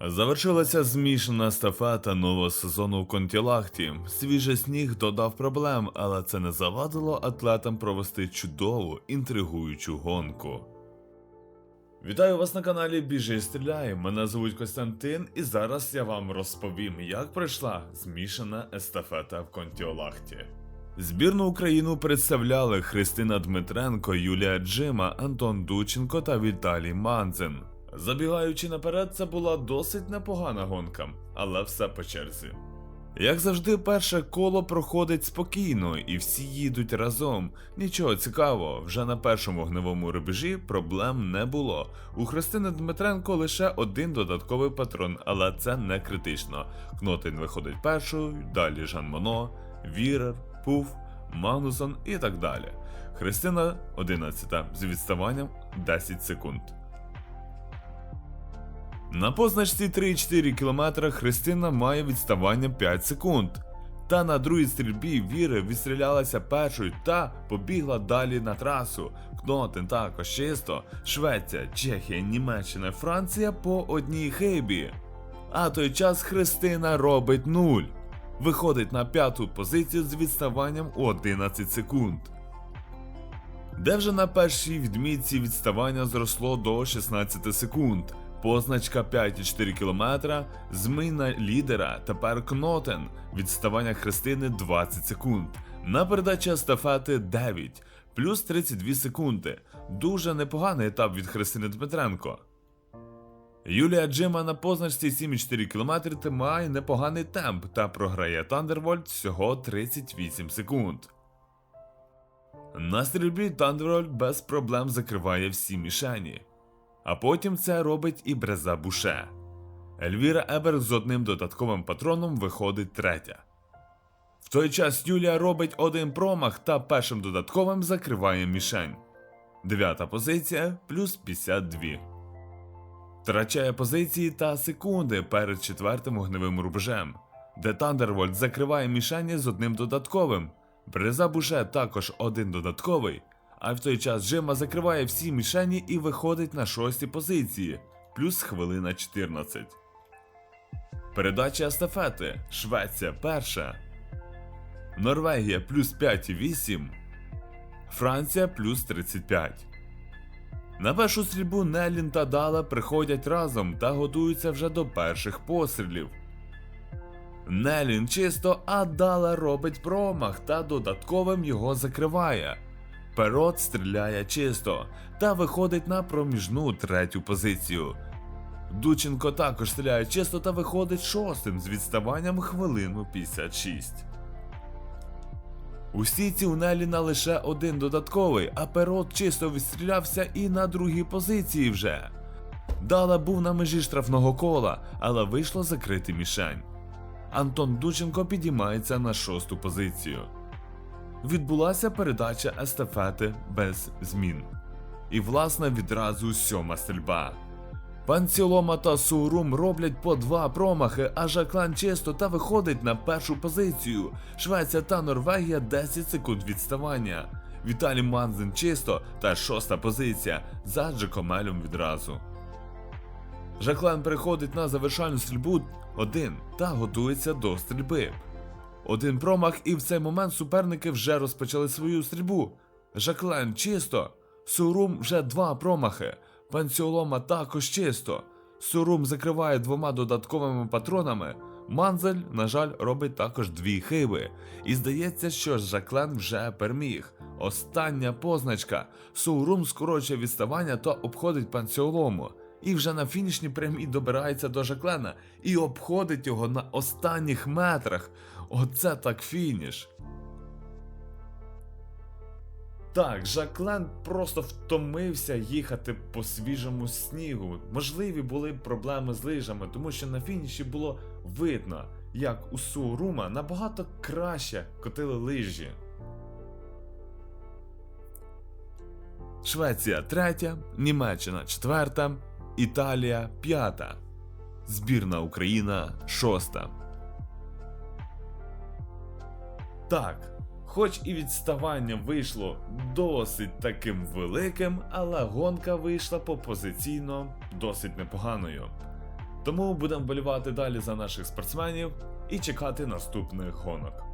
Завершилася змішана естафета нового сезону в Контілахті. Свіжий сніг додав проблем, але це не завадило атлетам провести чудову інтригуючу гонку. Вітаю вас на каналі Біжи і стріляй. Мене звуть Костянтин, і зараз я вам розповім, як пройшла змішана естафета в Контіолахті. Збірну Україну представляли Христина Дмитренко, Юлія Джима, Антон Дученко та Віталій Манзин. Забігаючи наперед, це була досить непогана гонка, але все по черзі. Як завжди, перше коло проходить спокійно і всі їдуть разом. Нічого цікавого, вже на першому вогневому рубежі проблем не було. У Христини Дмитренко лише один додатковий патрон, але це не критично. Кнотин виходить першою, далі Жан Моно, Вірер, Пуф, Магнусон і так далі. Христина 11 з відставанням 10 секунд. На позначці 3,4 км Христина має відставання 5 секунд. Та на другій стрільбі Віри відстрілялася першою та побігла далі на трасу. Кнотен також чисто, Швеція, Чехія, Німеччина, Франція по одній хибі. А той час Христина робить нуль. Виходить на п'яту позицію з відставанням у 11 секунд. Де вже на першій відмітці відставання зросло до 16 секунд. Позначка 5,4 км, зміна лідера, тепер Кнотен, відставання Христини 20 секунд. На передачі естафети 9, плюс 32 секунди. Дуже непоганий етап від Христини Дмитренко. Юлія Джима на позначці 7,4 км має непоганий темп та програє Тандервольт всього 38 секунд. На стрільбі Тандервольт без проблем закриває всі мішені. А потім це робить і Бреза Буше. Ельвіра Ебер з одним додатковим патроном виходить третя. В той час Юлія робить один промах та першим додатковим закриває мішень. Дев'ята позиція плюс 52. Втрачає позиції та секунди перед четвертим вогневим рубежем, де Тандервольт закриває мішені з одним додатковим. Бреза Буше також один додатковий, а в той час Джима закриває всі мішені і виходить на шостій позиції, плюс хвилина 14. Передача естафети. Швеція перша. Норвегія плюс 5,8. Франція плюс 35. На першу стрільбу Нелін та Дала приходять разом та готуються вже до перших пострілів. Нелін чисто, а Дала робить промах та додатковим його закриває. Перот стріляє чисто та виходить на проміжну третю позицію. Дученко також стріляє чисто та виходить шостим з відставанням хвилину 56. У стійці у Неліна лише один додатковий, а перот чисто відстрілявся і на другій позиції вже. Дала був на межі штрафного кола, але вийшло закрити мішень. Антон Дученко підіймається на шосту позицію відбулася передача естафети без змін. І, власне, відразу сьома стрільба. Панцілома та Сурум роблять по два промахи, а Жаклан чисто та виходить на першу позицію. Швеція та Норвегія 10 секунд відставання. Віталій Манзен чисто та шоста позиція за Джекомелем відразу. Жаклан переходить на завершальну стрільбу один та готується до стрільби. Один промах, і в цей момент суперники вже розпочали свою стрільбу. Жаклен чисто. Сурум вже два промахи. Панціолома також чисто. Сурум закриває двома додатковими патронами. Манзель, на жаль, робить також дві хиби. І здається, що Жаклен вже переміг. Остання позначка. Сурум скорочує відставання та обходить панціолому. І вже на фінішній прямій добирається до Жаклена і обходить його на останніх метрах. Оце так фініш. Так, Жаклен просто втомився їхати по свіжому снігу. Можливі були проблеми з лижами, тому що на фініші було видно, як у Сурума набагато краще котили лижі. Швеція третя, Німеччина четверта, Італія п'ята, збірна Україна шоста. Так, хоч і відставання вийшло досить таким великим, але гонка вийшла по позиційно досить непоганою. Тому будемо болівати далі за наших спортсменів і чекати наступних гонок.